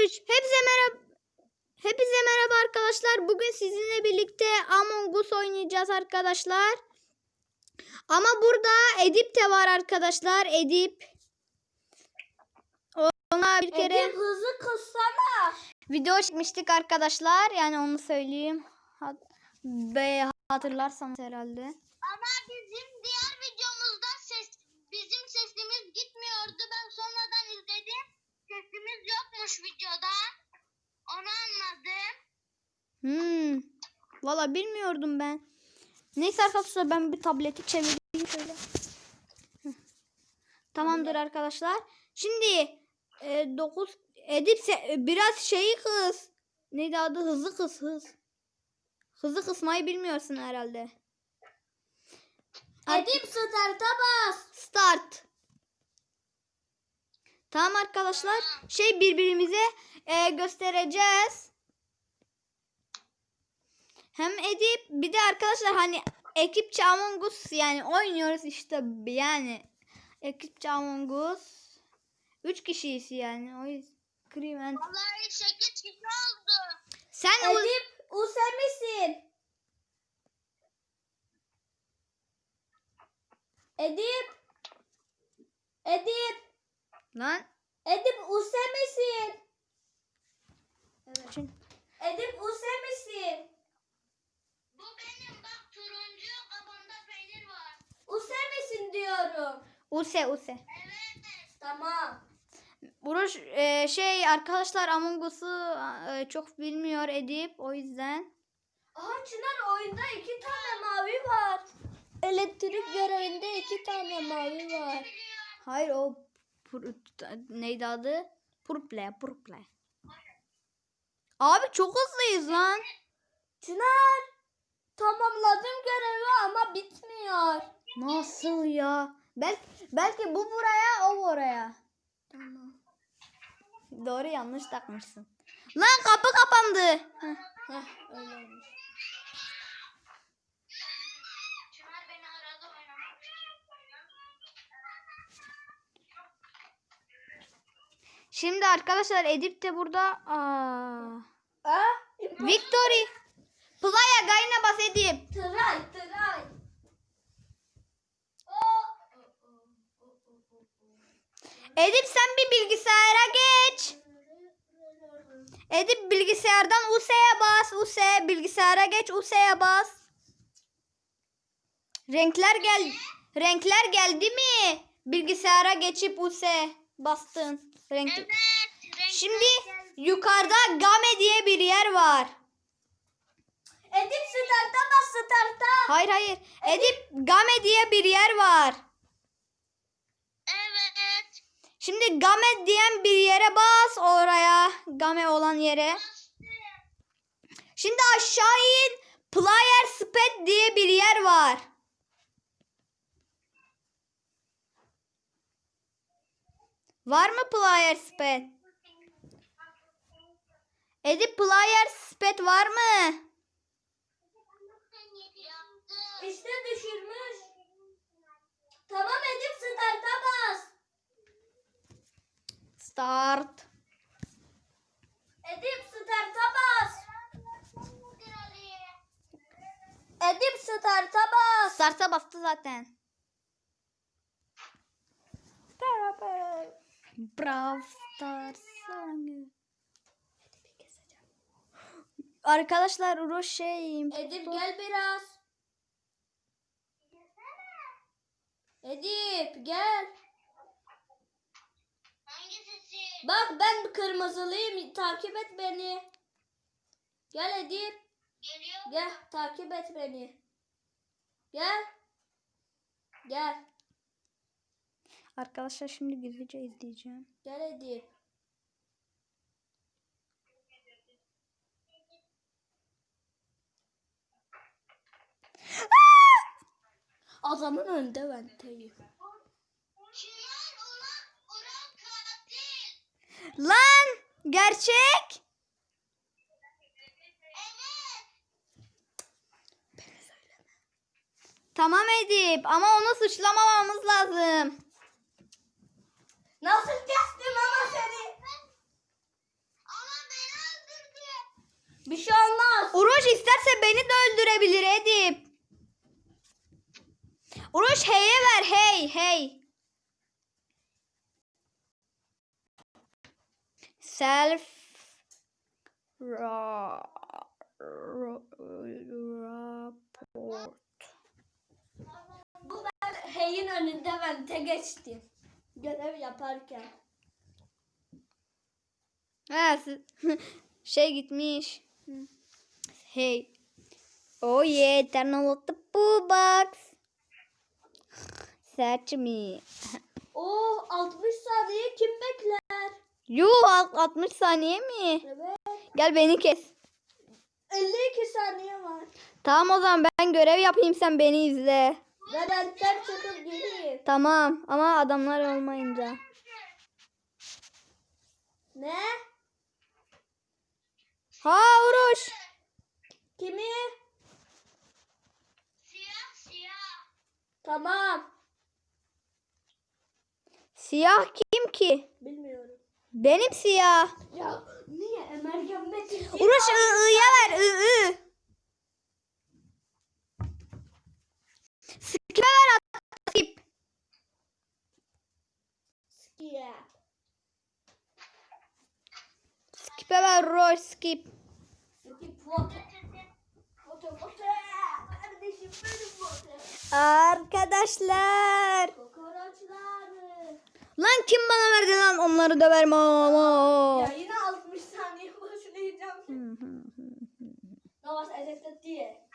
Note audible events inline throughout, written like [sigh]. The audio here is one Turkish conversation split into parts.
3. Hepinize merhaba. Hepinize merhaba arkadaşlar. Bugün sizinle birlikte Among Us oynayacağız arkadaşlar. Ama burada Edip de var arkadaşlar. Edip. Ona bir kere Edip hızlı kızsana. video çekmiştik arkadaşlar. Yani onu söyleyeyim. Hat- hatırlarsanız herhalde. Ama bizim diğer videomuzda Valla bilmiyordum ben. Neyse arkadaşlar ben bir tableti çevireyim şöyle. Tamamdır arkadaşlar. Şimdi 9 Edip se- e, biraz şeyi kız. Neydi adı? Hızlı kız hız. Hızlı kısmayı bilmiyorsun herhalde. Edip start'a bas. Start. Tamam arkadaşlar. Şey birbirimize e, göstereceğiz. Hem Edip bir de arkadaşlar hani ekipçe Among Us yani oynuyoruz işte yani ekipçe Among Us. Üç kişiyiz yani o yüzden. Krimen. Vallahi 8 kişi oldu. Sen Edip Use Edip. Edip. lan. Edip Use misin? Şimdi- Edip Use misin? Bu benim bak turuncu kabında peynir var. Use misin diyorum. Use Use. Evet. Tamam. Buruş e, şey arkadaşlar Among Us'u e, çok bilmiyor Edip o yüzden. Aha Çınar oyunda iki tane mavi var. Elektrik görevinde iki tane mavi var. Hayır o pur, neydi adı? Purple, purple. Abi çok hızlıyız lan. Çınar tamamladım görevi ama bitmiyor. Nasıl ya? Belki, belki bu buraya, o oraya. Tamam. Doğru yanlış takmışsın. Lan kapı kapandı. Heh. Heh öyle olmuş. Şimdi arkadaşlar Edip de burada. Aa. Aa, Victory. Playa gayna bas Edip. Tıray tıray. Edip sen bir bilgisayara geç. Edip bilgisayardan US'ye bas. US bilgisayara geç US'ye bas. Renkler gel renkler geldi mi? Bilgisayara geçip US bastın. Renk. Evet. Şimdi yukarıda game diye bir yer var. Edip start'a bas start'a. Hayır hayır. Edip game diye bir yer var. Evet. Şimdi game diyen bir yere bas oraya. Game olan yere. Şimdi aşağı in. Player Sped diye bir yer var. Var mı Player Sped? Edip Player Sped var mı? İşte düşürmüş. Tamam Edip start'a bas. Start. Edip start'a bas. Edip start'a bas. Start'a bastı zaten. Brawl Stars. Arkadaşlar Uroş şey Edip gel biraz. Edip gel. Hangisi? Bak ben kırmızılıyım. Takip et beni. Gel Edip. Geliyor. Gel takip et beni. Gel. Gel. Arkadaşlar şimdi gizlice izleyeceğim. Gel Edip. Adamın önünde ben teyim. Çınar olan oran katil. Lan gerçek. Evet. Tamam Edip ama onu suçlamamamız lazım. Nasıl kestim ama seni? Bir şey olmaz. Uruş isterse beni de öldürebilir Edip. Uruş hey'e ver hey hey. Self ra, ra- report. Bu ben heyin önünde ben te geçtim. Görev yaparken. Ha, şey gitmiş. Hey. Oh yeah, on the poo box. Search me. Oo 60 saniye kim bekler? Yuh alt- 60 saniye mi? Evet. Gel beni kes. 52 saniye var. Tamam o zaman ben görev yapayım sen beni izle. Ben ter çıkıp geleyim. Tamam ama adamlar olmayınca. Ne? Ha Uruş. Kimi? Siyah siyah. Tamam. Siyah kim ki? Bilmiyorum. Benim siyah. Ya niye Emergen Metin? Uruş ı'ya ver ı ı. Skip'e ver at skip. Skia. Skip'e ver Uruş skip. Skip foto. Foto foto. Kardeşim benim foto. Arkadaşlar. Lan kim bana verdi lan onları da verme. Ya yine 60 saniye başlayacağım. Navas ezekte diye.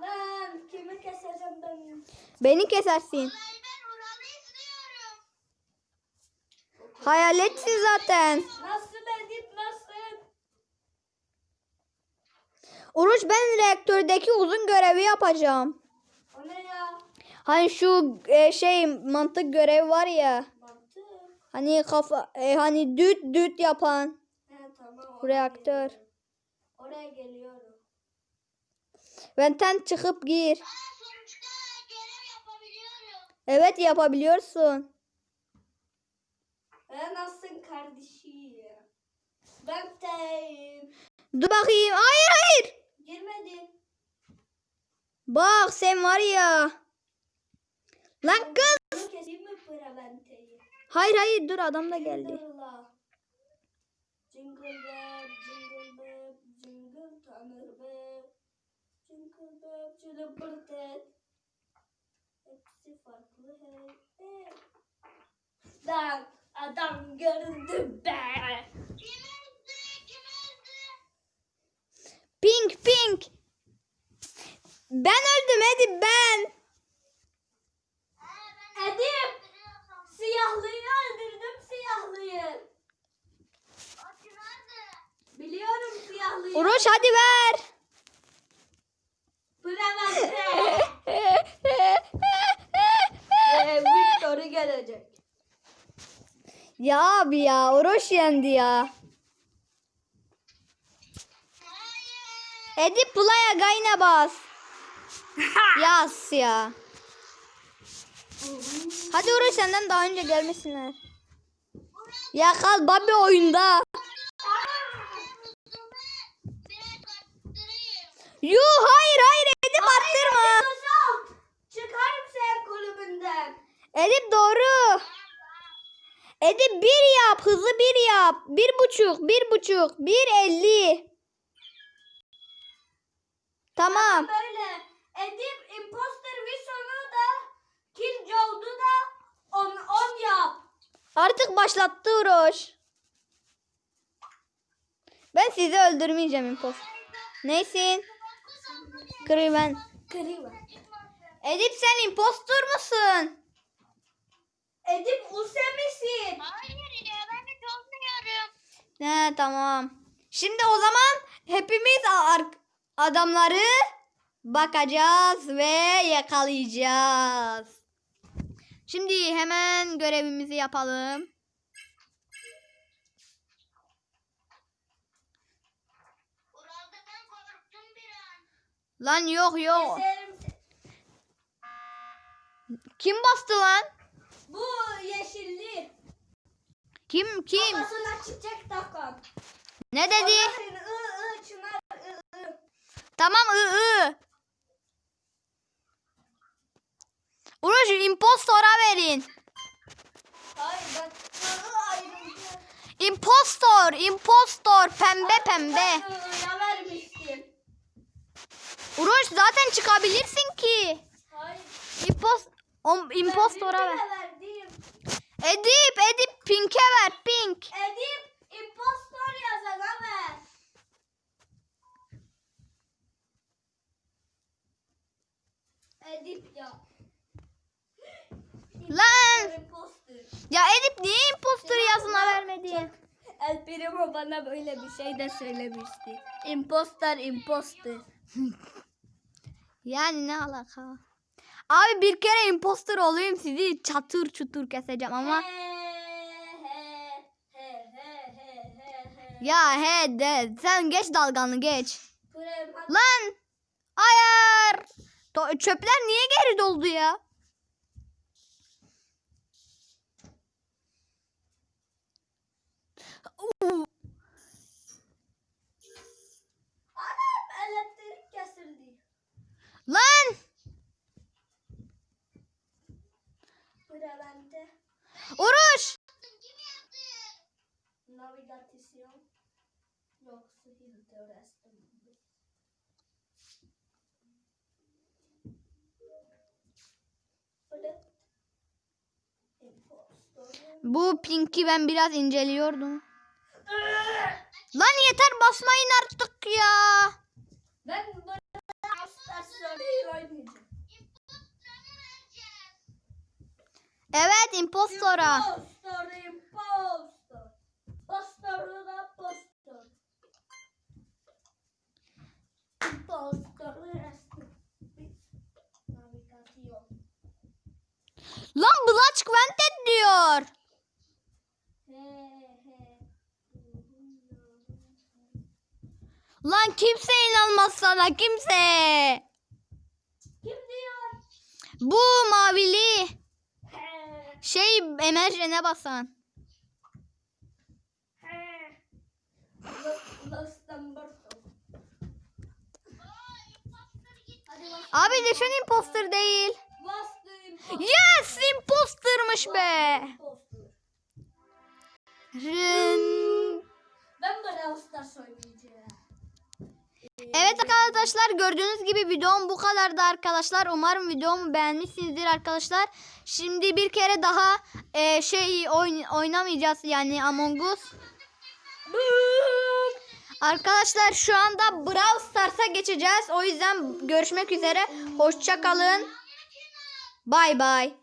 Lan kimi keseceğim ben? Beni kesersin. Vallahi ben Ural'ı izliyorum. Hayaletsin zaten. Nasıl Edip nasıl? Uruş ben reaktördeki uzun görevi yapacağım. Hani şu e, şey mantık görev var ya. Mantık. Hani kafa e, hani düt düt yapan He tamam. Bu reaktör. geliyorum. Oraya geliyorum. Benden çıkıp gir. Aa sonuçta görev yapabiliyorum. Evet yapabiliyorsun. E nasılsın kardeşim? Ben. Dur bakayım. Hayır hayır. Girmedim. Bak sen var ya. Lan kız. Hayır hayır dur adam da geldi. Lan adam göründü be. Pink pink. Ben öldüm hadi ben. Aa ben Edip. öldürüyorsam. Siyahlıyı öldürdüm siyahlıyı. O nerede? Biliyorum Uruş hadi ver. Prevente. [laughs] Ve Victor'u gelecek. ya abi ya Uruş yendi ya. Hayır. Edip Pula'ya gayna bas. [laughs] Yas ya. Hadi Uruş senden daha önce gelmesinler. Ya kal Bobby oyunda. Yuh hayır hayır Edip attırma. Yusuf, Çıkarım sen kulübünden. Edip doğru. Edip bir yap hızlı bir yap. Bir buçuk bir buçuk bir elli. Tamam. Böyle Edip Imposter Vision'u da Killjoy'du da 10 10 yap. Artık başlattı Uruş. Ben sizi öldürmeyeceğim impost. Neysin? Kırıyım ben. Edip sen impostor musun? Edip Use misin? Hayır ya ben hiç olmuyorum. He tamam. Şimdi o zaman hepimiz ar- adamları bakacağız ve yakalayacağız. Şimdi hemen görevimizi yapalım. Lan yok yok. Keserim. Kim bastı lan? Bu yeşilli. Kim kim? Kafasına çiçek takan. Ne dedi? Allah'ın ı ı çınar ı ı. Tamam ı ı. Uruş impostora verin. Hayır ben ı ı ayrıldı. Impostor, impostor, pembe pembe. Ben ı vermiştim. Uruş zaten çıkabilirsin ki. Hayır. Impos o, impostora ver. Verdim. Edip, Edip Pink'e ver, Pink. Edip impostor yazana ver. Edip ya. [gasps] Lan! Ya Edip niye impostor yazına vermedi? El Primo bana böyle bir şey de söylemişti. Impostor, impostor. [laughs] Yani ne alaka? Abi bir kere impostor olayım sizi çatır çutur keseceğim ama. Ya he de sen geç dalganı geç. Lan! Ayar! Do- çöpler niye geri doldu ya? Lan! Navigasyon. Impostor. Bu Pink'i ben biraz inceliyordum. Lan yeter basmayın artık ya. Ben Evet impostora. Impostor, impostor. Postor da postor. Impostor. Lan Blatch Quented diyor. He. Lan kimse inanmaz sana kimse. Kim diyor? Bu mavili. Şey emerjene basan. Abi düşün imposter değil. Yes impostermış be. Rın. Ben Brawl Stars oynayacağım. Evet arkadaşlar gördüğünüz gibi videom bu kadardı arkadaşlar. Umarım videomu beğenmişsinizdir arkadaşlar. Şimdi bir kere daha e, şey oyn- oynamayacağız yani Among Us. Arkadaşlar şu anda Brawl Stars'a geçeceğiz. O yüzden görüşmek üzere. Hoşça kalın. Bay bay.